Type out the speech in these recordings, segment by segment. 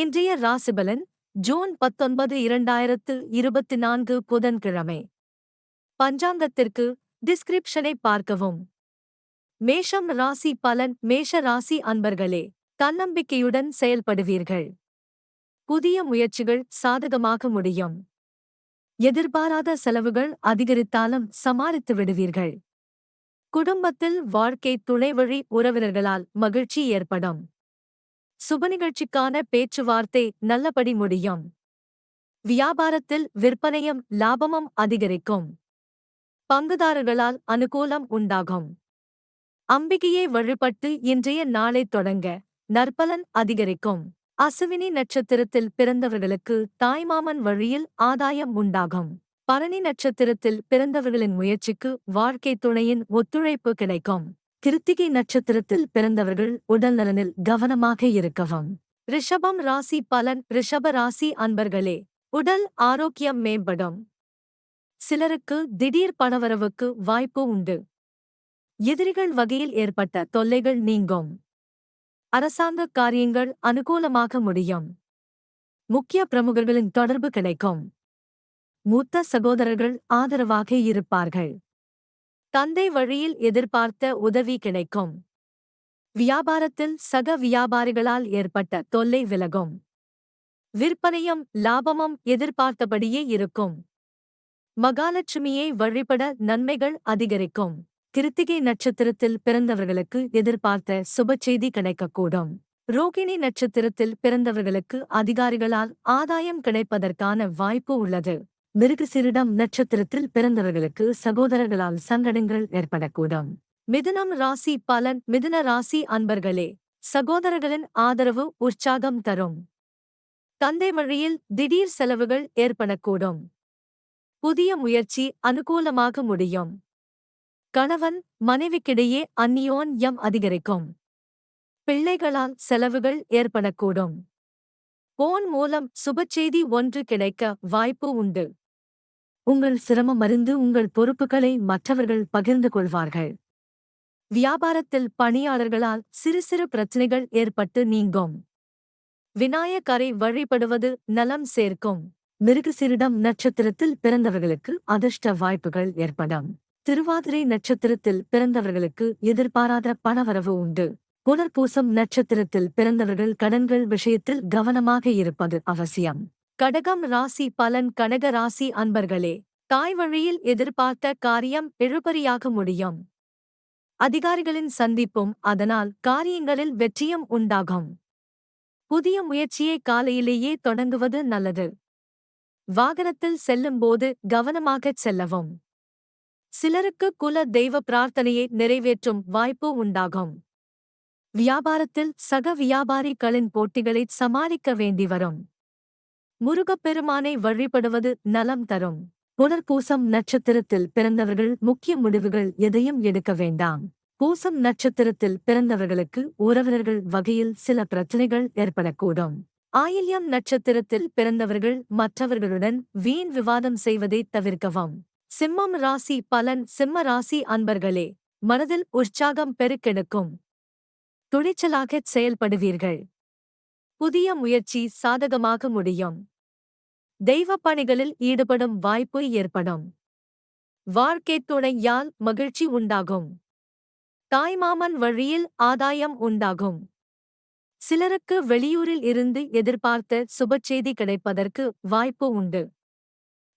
இன்றைய ராசிபலன் ஜூன் பத்தொன்பது இரண்டாயிரத்து இருபத்தி நான்கு புதன்கிழமை. பஞ்சாங்கத்திற்கு டிஸ்கிரிப்ஷனை பார்க்கவும். மேஷம் ராசி பலன் மேஷ ராசி அன்பர்களே தன்னம்பிக்கையுடன் செயல்படுவீர்கள். புதிய முயற்சிகள் சாதகமாக முடியும். எதிர்பாராத செலவுகள் அதிகரித்தாலும் சமாளித்து விடுவீர்கள். குடும்பத்தில் வாழ்க்கை துணைவழி உறவினர்களால் மகிழ்ச்சி ஏற்படும். சுப நிகழ்ச்சிக்கான பேச்சுவார்த்தை நல்லபடி முடியும். வியாபாரத்தில் விற்பனையும் லாபமும் அதிகரிக்கும். பங்குதாரர்களால் அனுகூலம் உண்டாகும். அம்பிகையை வழிபட்டு இன்றைய நாளை தொடங்க நற்பலன் அதிகரிக்கும். அசுவினி நட்சத்திரத்தில் பிறந்தவர்களுக்கு தாய்மாமன் வழியில் ஆதாயம் உண்டாகும். பரணி நட்சத்திரத்தில் பிறந்தவர்களின் முயற்சிக்கு வாழ்க்கை துணையின் ஒத்துழைப்பு கிடைக்கும். கிருத்திகை நட்சத்திரத்தில் பிறந்தவர்கள் உடல்நலனில் கவனமாக இருக்கவும். ரிஷபம் ராசி பலன். ரிஷப ராசி அன்பர்களே உடல் ஆரோக்கியம் மேம்படும். சிலருக்கு திடீர் பணவரவுக்கு வாய்ப்பு உண்டு. எதிரிகள் வகையில் ஏற்பட்ட தொல்லைகள் நீங்கும். அரசாங்க காரியங்கள் அனுகூலமாக முடியும். முக்கிய பிரமுகர்களின் தொடர்பு கிடைக்கும். மூத்த சகோதரர்கள் ஆதரவாக இருப்பார்கள். தந்தை வழியில் எதிர்பார்த்த உதவி கிடைக்கும். வியாபாரத்தில் சக வியாபாரிகளால் ஏற்பட்ட தொல்லை விலகும். விற்பனையும் லாபமும் எதிர்பார்த்தபடியே இருக்கும். மகாலட்சுமியை வழிபட நன்மைகள் அதிகரிக்கும். கிருத்திகை நட்சத்திரத்தில் பிறந்தவர்களுக்கு எதிர்பார்த்த சுப செய்தி கிடைக்கக்கூடும். ரோகிணி நட்சத்திரத்தில் பிறந்தவர்களுக்கு அதிகாரிகளால் ஆதாயம் கிடைப்பதற்கான வாய்ப்பு உள்ளது. மிருகசிரிடம் நட்சத்திரத்தில் பிறந்தவர்களுக்கு சகோதரர்களால் சங்கடங்கள் ஏற்படக்கூடும். மிதுனம் ராசி பலன் மிதுன ராசி அன்பர்களே சகோதரர்களின் ஆதரவு உற்சாகம் தரும். தந்தை வழியில் திடீர் செலவுகள் ஏற்படக்கூடும். புதிய முயற்சி அனுகூலமாக முடியும். கணவன் மனைவிக்கிடையே அந்நியோன்யம் அதிகரிக்கும். பிள்ளைகளால் செலவுகள் ஏற்படக்கூடும். போன் மூலம் சுபச்செய்தி ஒன்று கிடைக்க வாய்ப்பு உண்டு. உங்கள் சிரமம் அறிந்து உங்கள் பொறுப்புகளை மற்றவர்கள் பகிர்ந்து கொள்வார்கள். வியாபாரத்தில் பணியாளர்களால் சிறு சிறு பிரச்சனைகள் ஏற்பட்டு நீங்கும். விநாயகரை வழிபடுவது நலம் சேர்க்கும். மிருகசிரிடம் நட்சத்திரத்தில் பிறந்தவர்களுக்கு அதிர்ஷ்ட வாய்ப்புகள் ஏற்படும். திருவாதிரை நட்சத்திரத்தில் பிறந்தவர்களுக்கு எதிர்பாராத பணவரவு உண்டு. புனர்பூசம் நட்சத்திரத்தில் பிறந்தவர்கள் கடன்கள் விஷயத்தில் கவனமாக இருப்பது அவசியம். கடகம் ராசி பலன் கனக ராசி அன்பர்களே தாய் வழியில் எதிர்பார்த்த காரியம் இழுபறியாக முடியும். அதிகாரிகளின் சந்திப்பும் அதனால் காரியங்களில் வெற்றியும் உண்டாகும். புதிய முயற்சியை காலையிலேயே தொடங்குவது நல்லது. வாகனத்தில் செல்லும்போது கவனமாகச் செல்லவும். சிலருக்கு குல தெய்வ பிரார்த்தனையை நிறைவேற்றும் வாய்ப்பு உண்டாகும். வியாபாரத்தில் சக வியாபாரிகளின் போட்டிகளை சமாளிக்க வேண்டி வரும். முருகப்பெருமானை வழிபடுவது நலம் தரும். புனர்பூசம் நட்சத்திரத்தில் பிறந்தவர்கள் முக்கிய முடிவுகள் எதையும் எடுக்க வேண்டாம். பூசம் நட்சத்திரத்தில் பிறந்தவர்களுக்கு உறவினர்கள் வகையில் சில பிரச்சனைகள் ஏற்படக்கூடும். ஆயில்யம் நட்சத்திரத்தில் பிறந்தவர்கள் மற்றவர்களுடன் வீண் விவாதம் செய்வதை தவிர்க்கவும். சிம்மம் ராசி பலன் சிம்ம ராசி அன்பர்களே மனதில் உற்சாகம் பெருக்கெடுக்கும். துணிச்சலாகச் செயல்படுவீர்கள். புதிய முயற்சி சாதகமாக முடியும். தெய்வ பணிகளில் ஈடுபடும் வாய்ப்பு ஏற்படும். வாழ்க்கை துணையால் மகிழ்ச்சி உண்டாகும். தாய்மாமன் வழியில் ஆதாயம் உண்டாகும். சிலருக்கு வெளியூரில் இருந்து எதிர்பார்த்த சுபச்செய்தி கிடைப்பதற்கு வாய்ப்பு உண்டு.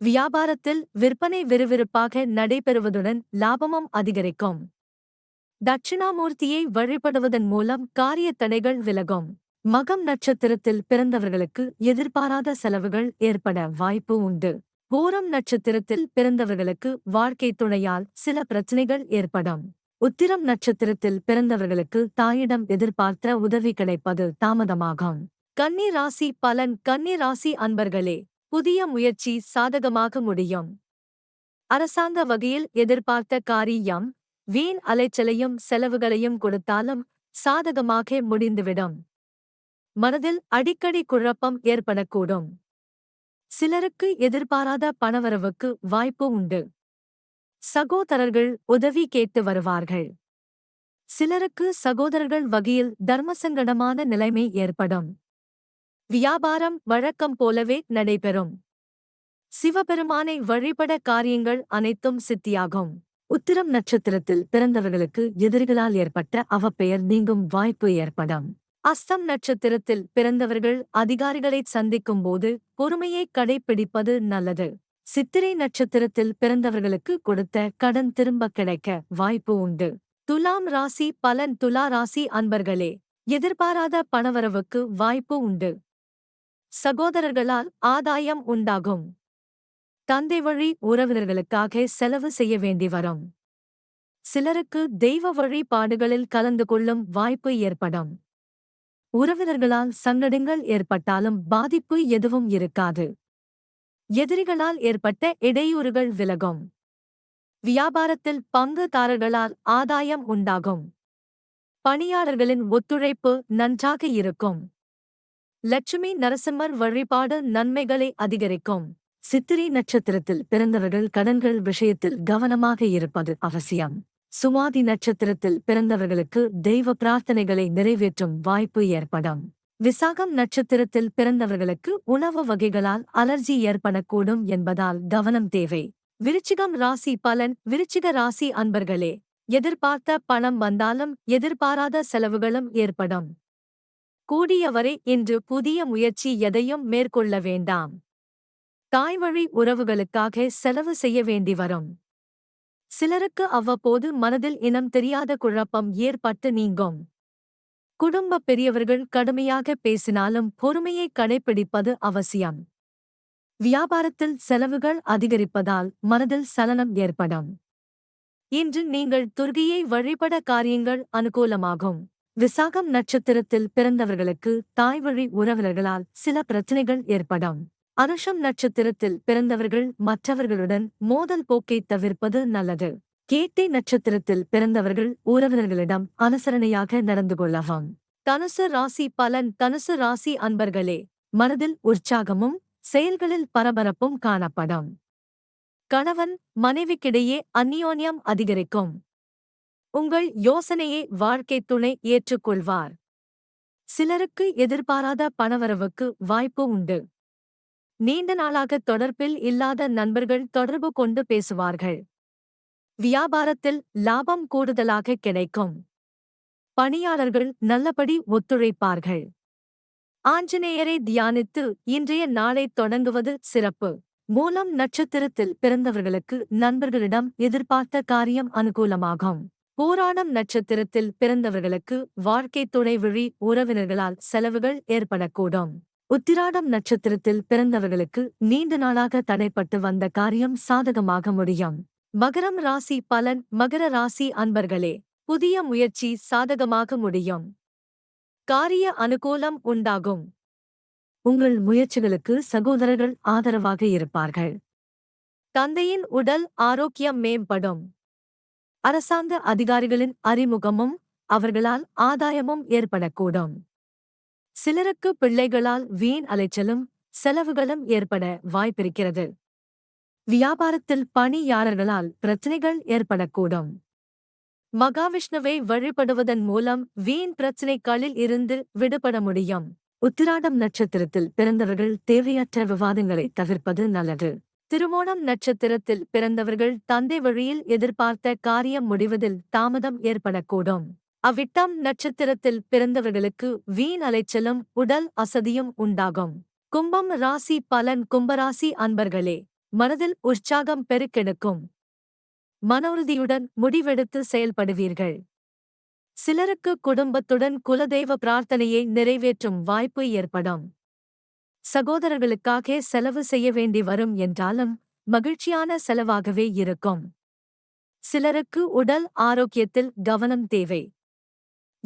வியாபாரத்தில் விற்பனை விறுவிறுப்பாக நடைபெறுவதுடன் லாபமும் அதிகரிக்கும். தட்சிணாமூர்த்தியை வழிபடுவதன் மூலம் காரிய தடைகள் விலகும். மகம் நட்சத்திரத்தில் பிறந்தவர்களுக்கு எதிர்பாராத செலவுகள் ஏற்பட வாய்ப்பு உண்டு. பூரம் நட்சத்திரத்தில் பிறந்தவர்களுக்கு வாழ்க்கை துணையால் சில பிரச்சனைகள் ஏற்படும். உத்திரம் நட்சத்திரத்தில் பிறந்தவர்களுக்கு தாயிடம் எதிர்பார்த்த உதவி கிடைப்பது தாமதமாகும். கன்னி ராசி பலன் கன்னி ராசி அன்பர்களே புதிய முயற்சி சாதகமாக முடியும். அரசாங்க வகையில் எதிர்பார்த்த காரியம் வீண் அலைச்சலையும் செலவுகளையும் கொடுத்தாலும் சாதகமாக முடிந்துவிடும். மனதில் அடிக்கடி குழப்பம் ஏற்படக்கூடும். சிலருக்கு எதிர்பாராத பணவரவுக்கு வாய்ப்பு உண்டு. சகோதரர்கள் உதவி கேட்டு வருவார்கள். சிலருக்கு சகோதரர்கள் வகையில் தர்மசங்கடமான நிலைமை ஏற்படும். வியாபாரம் வழக்கம் போலவே நடைபெறும். சிவபெருமானை வழிபட காரியங்கள் அனைத்தும் சித்தியாகும். உத்திரம் நட்சத்திரத்தில் பிறந்தவர்களுக்கு எதிரிகளால் ஏற்பட்ட அவப்பெயர் நீங்கும் வாய்ப்பு ஏற்படும். அஸ்தம் நட்சத்திரத்தில் பிறந்தவர்கள் அதிகாரிகளை சந்திக்கும் போது பொறுமையை கடைப்பிடிப்பது நல்லது. சித்திரை நட்சத்திரத்தில் பிறந்தவர்களுக்கு கொடுத்த கடன் திரும்ப கிடைக்க வாய்ப்பு உண்டு. துலாம் ராசி பலன் துலா ராசி அன்பர்களே எதிர்பாராத பணவரவுக்கு வாய்ப்பு உண்டு. சகோதரர்களால் ஆதாயம் உண்டாகும். தந்தை வழி உறவினர்களுக்காக செலவு செய்ய வேண்டி வரும். சிலருக்கு தெய்வ வழிபாடுகளில் கலந்து கொள்ளும் வாய்ப்பு ஏற்படும். உறவினர்களால் சங்கடங்கள் ஏற்பட்டாலும் பாதிப்பு எதுவும் இருக்காது. எதிரிகளால் ஏற்பட்ட இடையூறுகள் விலகும். வியாபாரத்தில் பங்குதாரர்களால் ஆதாயம் உண்டாகும். பணியாளர்களின் ஒத்துழைப்பு நன்றாக இருக்கும். லட்சுமி நரசிம்மர் வழிபாடு நன்மைகளை அதிகரிக்கும். சித்திரை நட்சத்திரத்தில் பிறந்தவர்கள் கடன்கள் விஷயத்தில் கவனமாக இருப்பது அவசியம். சுவாதி நட்சத்திரத்தில் பிறந்தவர்களுக்கு தெய்வ பிரார்த்தனைகளை நிறைவேற்றும் வாய்ப்பு ஏற்படும். விசாகம் நட்சத்திரத்தில் பிறந்தவர்களுக்கு உணவு வகைகளால் அலர்ஜி ஏற்படக்கூடும் என்பதால் கவனம் தேவை. விருச்சிகம் ராசி பலன் விருச்சிக ராசி அன்பர்களே எதிர்பார்த்த பணம் வந்தாலும் எதிர்பாராத செலவுகளும் ஏற்படும். கூடியவரை இன்று புதிய முயற்சி எதையும் மேற்கொள்ள வேண்டாம். தாய்வழி உறவுகளுக்காக செலவு செய்ய வேண்டி வரும். சிலருக்கு அவ்வப்போது மனதில் இனம் தெரியாத குழப்பம் ஏற்பட்டு நீங்கும். குடும்ப பெரியவர்கள் கடுமையாக பேசினாலும் பொறுமையை கடைப்பிடிப்பது அவசியம். வியாபாரத்தில் செலவுகள் அதிகரிப்பதால் மனதில் சலனம் ஏற்படும். இன்று நீங்கள் துர்கியை வழிபட காரியங்கள் அனுகூலமாகும். விசாகம் நட்சத்திரத்தில் பிறந்தவர்களுக்கு தாய் வழி உறவினர்களால் சில பிரச்சனைகள் ஏற்படும். அனுஷம் நட்சத்திரத்தில் பிறந்தவர்கள் மற்றவர்களுடன் மோதல் போக்கை தவிர்ப்பது நல்லது. கேட்டை நட்சத்திரத்தில் பிறந்தவர்கள் உறவினர்களிடம் அனுசரணையாக நடந்து கொள்ளவும். தனுசு ராசி பலன் தனுசு ராசி அன்பர்களே மனதில் உற்சாகமும் செயல்களில் பரபரப்பும் காணப்படும். கணவன் மனைவிக்கிடையே அந்நியோன்யம் அதிகரிக்கும். உங்கள் யோசனையை வாழ்க்கை துணை ஏற்றுக்கொள்வார். சிலருக்கு எதிர்பாராத பணவரவுக்கு வாய்ப்பு உண்டு. நீண்ட நாளாக தொடர்பில் இல்லாத நண்பர்கள் தொடர்பு கொண்டு பேசுவார்கள். வியாபாரத்தில் லாபம் கூடுதலாக கிடைக்கும். பணியாளர்கள் நல்லபடி ஒத்துழைப்பார்கள். ஆஞ்சநேயரை தியானித்து இன்றைய நாளை தொடங்குவது சிறப்பு. மூலம் நட்சத்திரத்தில் பிறந்தவர்களுக்கு நண்பர்களிடம் எதிர்பார்த்த காரியம் அனுகூலமாகும். பூராணம் நட்சத்திரத்தில் பிறந்தவர்களுக்கு வாழ்க்கை துணை வழி உறவினர்களால் செலவுகள் ஏற்படக்கூடும். உத்திராடம் நட்சத்திரத்தில் பிறந்தவர்களுக்கு நீண்ட நாளாக தடைப்பட்டு வந்த காரியம் சாதகமாக முடியும். மகரம் ராசி பலன் மகர ராசி அன்பர்களே புதிய முயற்சி சாதகமாக முடியும். காரிய அனுகூலம் உண்டாகும். உங்கள் முயற்சிகளுக்கு சகோதரர்கள் ஆதரவாக இருப்பார்கள். தந்தையின் உடல் ஆரோக்கியம் மேம்படும். அரசாங்க அதிகாரிகளின் அறிமுகமும் அவர்களால் ஆதாயமும் ஏற்படக்கூடும். சிலருக்கு பிள்ளைகளால் வீண் அலைச்சலும் செலவுகளும் ஏற்பட வாய்ப்பிருக்கிறது. வியாபாரத்தில் பணியாளர்களால் பிரச்சினைகள் ஏற்படக்கூடும். மகாவிஷ்ணுவை வழிபடுவதன் மூலம் வீண் பிரச்சினைகளில் இருந்து விடுபட முடியும். உத்திராடம் நட்சத்திரத்தில் பிறந்தவர்கள் தேவையற்ற விவாதங்களை தவிர்ப்பது நல்லது. திருமோணம் நட்சத்திரத்தில் பிறந்தவர்கள் தந்தை வழியில் எதிர்பார்த்த காரியம் முடிவதில் தாமதம் ஏற்படக்கூடும். அவ்விட்டம் நட்சத்திரத்தில் பிறந்தவர்களுக்கு வீண் அலைச்சலும் உடல் அசதியும் உண்டாகும். கும்பம் ராசி பலன் கும்பராசி அன்பர்களே மனதில் உற்சாகம் பெருக்கெடுக்கும். மனோறுதியுடன் முடிவெடுத்து செயல்படுவீர்கள். சிலருக்கு குடும்பத்துடன் குலதெய்வ பிரார்த்தனையை நிறைவேற்றும் வாய்ப்பு ஏற்படும். சகோதரர்களுக்காக செலவு செய்ய வேண்டி வரும் என்றாலும் மகிழ்ச்சியான செலவாகவே இருக்கும். சிலருக்கு உடல் ஆரோக்கியத்தில் கவனம் தேவை.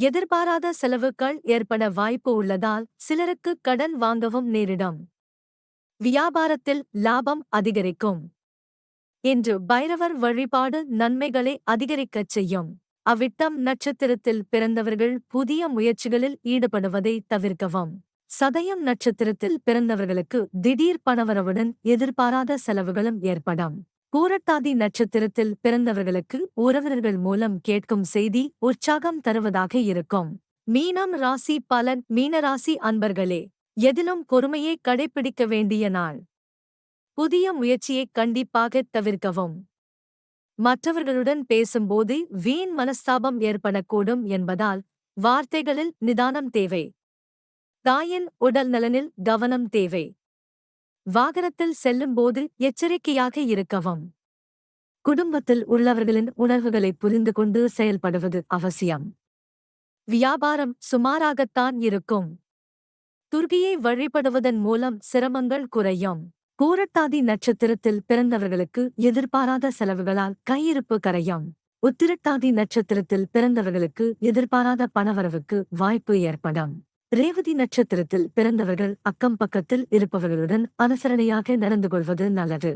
எதிர்பாராத செலவுகள் ஏற்பட வாய்ப்பு உள்ளதால் சிலருக்கு கடன் வாங்கவும் நேரிடும். வியாபாரத்தில் லாபம் அதிகரிக்கும். இன்று பைரவர் வழிபாடு நன்மைகளை அதிகரிக்கச் செய்யும். அவ்விட்டம் நட்சத்திரத்தில் பிறந்தவர்கள் புதிய முயற்சிகளில் ஈடுபடுவதை தவிர்க்கவும். சதயம் நட்சத்திரத்தில் பிறந்தவர்களுக்கு திடீர் பணவரவுடன் எதிர்பாராத செலவுகளும் ஏற்படும். பூரட்டாதி நட்சத்திரத்தில் பிறந்தவர்களுக்கு உறவினர்கள் மூலம் கேட்கும் செய்தி உற்சாகம் தருவதாக இருக்கும். மீனம் ராசி பலன் மீனராசி அன்பர்களே எதிலும் பொறுமையை கடைப்பிடிக்க வேண்டிய நாள். புதிய முயற்சியை கண்டிப்பாக தவிர்க்கவும். மற்றவர்களுடன் பேசும்போது வீண் மனஸ்தாபம் ஏற்படக்கூடும் என்பதால் வார்த்தைகளில் நிதானம் தேவை. தாயின் உடல் நலனில் கவனம் தேவை. வாகனத்தில் செல்லும்போது எச்சரிக்கையாக இருக்கவும். குடும்பத்தில் உள்ளவர்களின் உணர்வுகளை புரிந்து கொண்டு செயல்படுவது அவசியம். வியாபாரம் சுமாராகத்தான் இருக்கும். துர்கியை வழிபடுவதன் மூலம் சிரமங்கள் குறையும். பூரட்டாதி நட்சத்திரத்தில் பிறந்தவர்களுக்கு எதிர்பாராத செலவுகளால் கையிருப்பு கரையும். உத்திரட்டாதி நட்சத்திரத்தில் பிறந்தவர்களுக்கு எதிர்பாராத பணவரவுக்கு வாய்ப்பு ஏற்படும். ரேவதி நட்சத்திரத்தில் பிறந்தவர்கள் அக்கம் பக்கத்தில் இருப்பவர்களுடன் அனுசரணையாக நடந்து கொள்வது நல்லது.